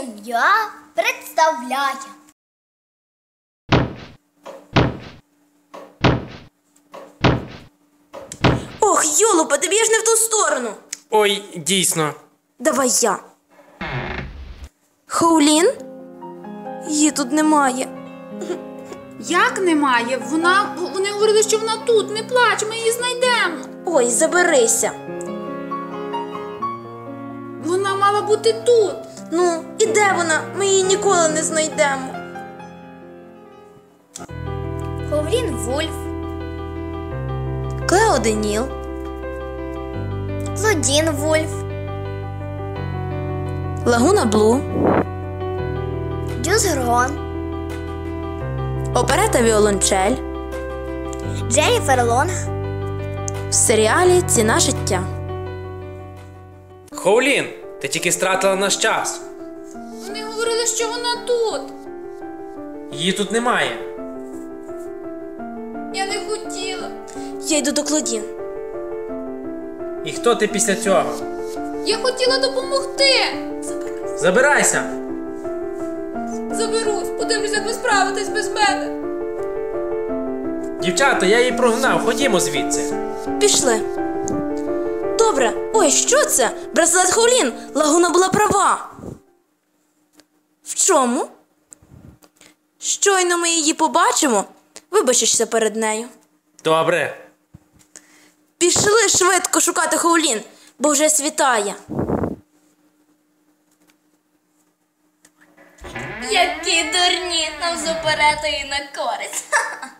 Сім'я представляє. Ох, Йолупа, тобі ж не в ту сторону. Ой, дійсно. Давай я. Хоулін? Її тут немає. Як немає? Вона вони говорили, що вона тут. Не плач, ми її знайдемо. Ой, заберися. Вона мала бути тут. Ну, і де вона? Ми її ніколи не знайдемо. Ховрін Вульф, Клео Деніл, Клодін Вульф, Лагуна Блу, Дюс Грон, оперета Віолончель Дженніфер Лонг, в серіалі Ціна життя. Хоулін, ти тільки стратила наш час. Вони що вона тут. Її тут немає. Я не хотіла. Я йду до Клодін. І хто ти після цього? Я хотіла допомогти. Забирайся! Заберусь, подивлюсь, як ви справитесь без мене. Дівчата, я її прогнав, ходімо звідси. Пішли. Добре. Ой, що це? Браслет Хоулін. Лагуна була права. Чому? Щойно ми її побачимо. Вибачишся перед нею. Добре. Пішли швидко шукати Хоулін, бо вже світає. Які дурні нам з оперетою на користь.